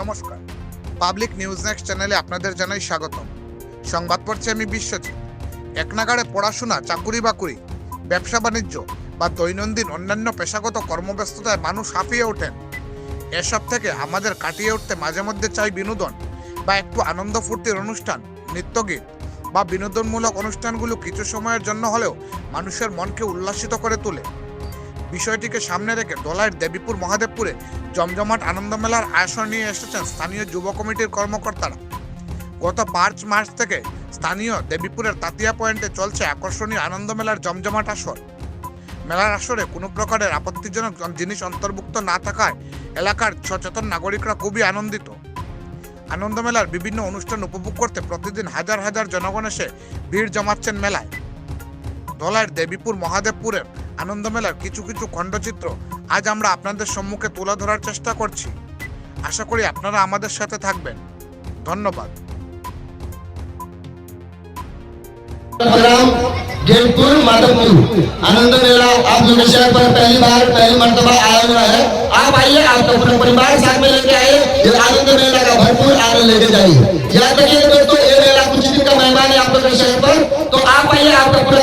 নমস্কার। Public news next চ্যানেলে আপনাদের জানাই স্বাগতম। সংবাদ পড়ছি আমি বিশ্বজিৎ। এক নাগাড়ে পড়াশোনা, চাকুরি বাকুরি, ব্যবসা বাণিজ্য বা দৈনন্দিন অন্যান্য পেশাগত কর্মব্যস্ততায় মানুষ হাঁপিয়ে ওঠেন। এসব থেকে আমাদের কাটিয়ে উঠতে মাঝে মধ্যে চাই বিনোদন বা একটু আনন্দ ফুর্তির অনুষ্ঠান, নৃত্যগীত বা বিনোদনমূলক অনুষ্ঠানগুলো কিছু সময়ের জন্য হলেও মানুষের মনকে উল্লাসিত করে তোলে। বিষয়টিকে সামনে রেখে দলাইয়ের দেবীপুর মহাদেবপুরে জমজমাট আনন্দ মেলার আয়োজন নিয়ে এসেছেন স্থানীয় যুব কমিটির কর্মকর্তারা। গত পাঁচ মার্চ থেকে স্থানীয় দেবীপুরের তাতিয়া পয়েন্টে চলছে আকর্ষণীয় আনন্দ মেলার জমজমাট আসর। মেলার আসরে কোনো প্রকারের আপত্তিজনক জিনিস অন্তর্ভুক্ত না থাকায় এলাকার সচেতন নাগরিকরা খুবই আনন্দিত। আনন্দ মেলার বিভিন্ন অনুষ্ঠান উপভোগ করতে প্রতিদিন হাজার হাজার জনগণ এসে ভিড় জমাচ্ছেন মেলায়। ধলাইয়ের দেবীপুর মহাদেবপুরের আনন্দ মেলার কিছু কিছু খণ্ডচিত্র আজ আমরা আপনাদের সম্মুখে তুলে ধরার চেষ্টা করছি আশা করি আপনারা আমাদের সাথে থাকবেন ধন্যবাদ प्रोग्राम जयपुर माधवपुर आनंद मेला आप जो शहर पर पहली बार पहली मर्तबा आया हुआ है आप आइए आप अपने परिवार साथ में लेके आइए ये आनंद मेला का भरपूर आनंद लेके जाइए याद रखिए दोस्तों ये मेला कुछ दिन का मेहमान है आप लोग के शहर पर तो आप आइए आप अपने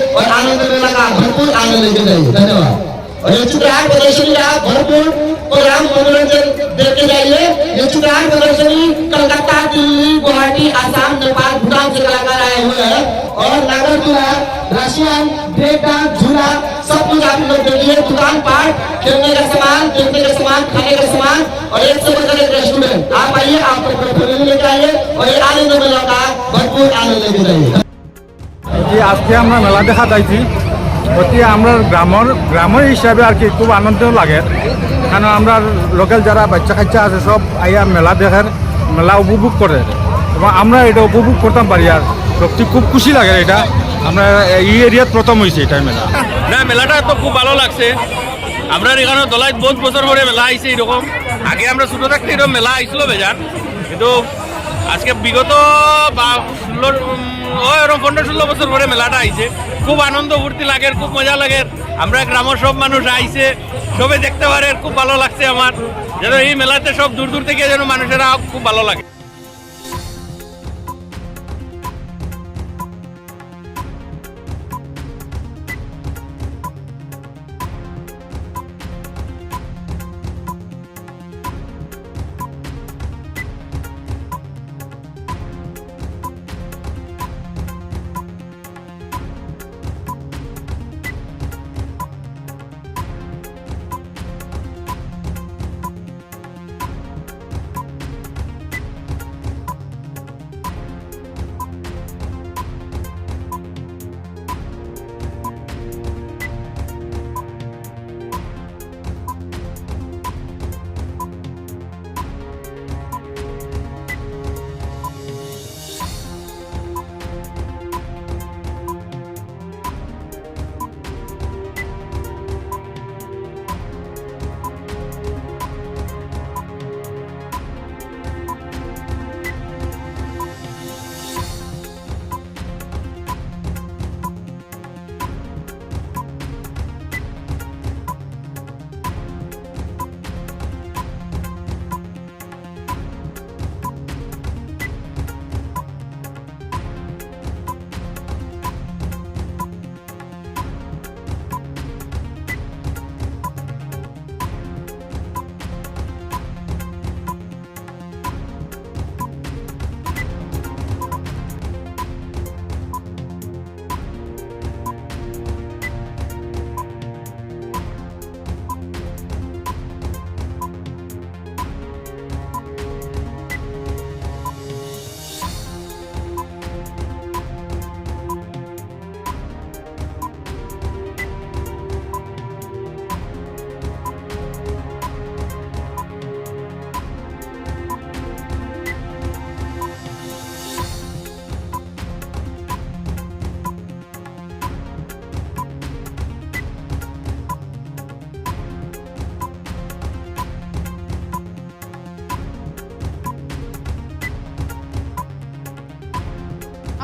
और आनंद मेला का भरपूर आनंद लेके धन्यवाद। और ये चित्रहार प्रदर्शनी का भरपूर प्रोग्राम मनोरंजन देखे जाइए। ये चित्रहार प्रदर्शनी, कलकत्ता, दिल्ली, गुवाहाटी, आसाम, नेपाल, भूटान से कलाकार आए हुए हैं। और नागरपुरा रशियन डांस झूला, सब कुछ आप लोग देखिए। दुकान पाट खेलने का सामान, देखने का सामान, खाने का सामान, और एक से बढ़कर एक रेस्टोरेंट आप आइए, आप अपने फैमिली लेके आइए, और ये आनंद मेला का भरपूर आनंद लेके जाइए। যে আজকে আমরা মেলা দেখা যাইছি অতি আমরা গ্রামের গ্রামের হিসাবে আর কি খুব আনন্দ লাগে। কারণ আমরা লোকাল যারা বাচ্চা কাচ্চা আছে, সব আইয়া মেলা দেখার, মেলা উপভোগ করে। এবং আমরা এটা উপভোগ করতাম পারি আর সত্যি খুব খুশি লাগে এটা। আমরা এই এরিয়াত প্রথম হয়েছে এটা মেলা। না, মেলাটা তো খুব ভালো লাগছে। আমরা এখানে দলাইত বহুত বছর পরে মেলা আইছে এরকম। আগে আমরা ছোটো থাকতে এরকম মেলা আইছিল বেজান কিন্তু আজকে বিগত বা ওরকম পনেরো ষোলো বছর পরে মেলাটা আইছে। খুব আনন্দ, ফুর্তি লাগে, খুব মজা লাগে। আমরা গ্রামের সব মানুষ আইছে, সবে দেখতে পারে, খুব ভালো লাগছে আমার। যেন এই মেলাতে সব দূর দূর থেকে যেন মানুষেরা খুব ভালো লাগে।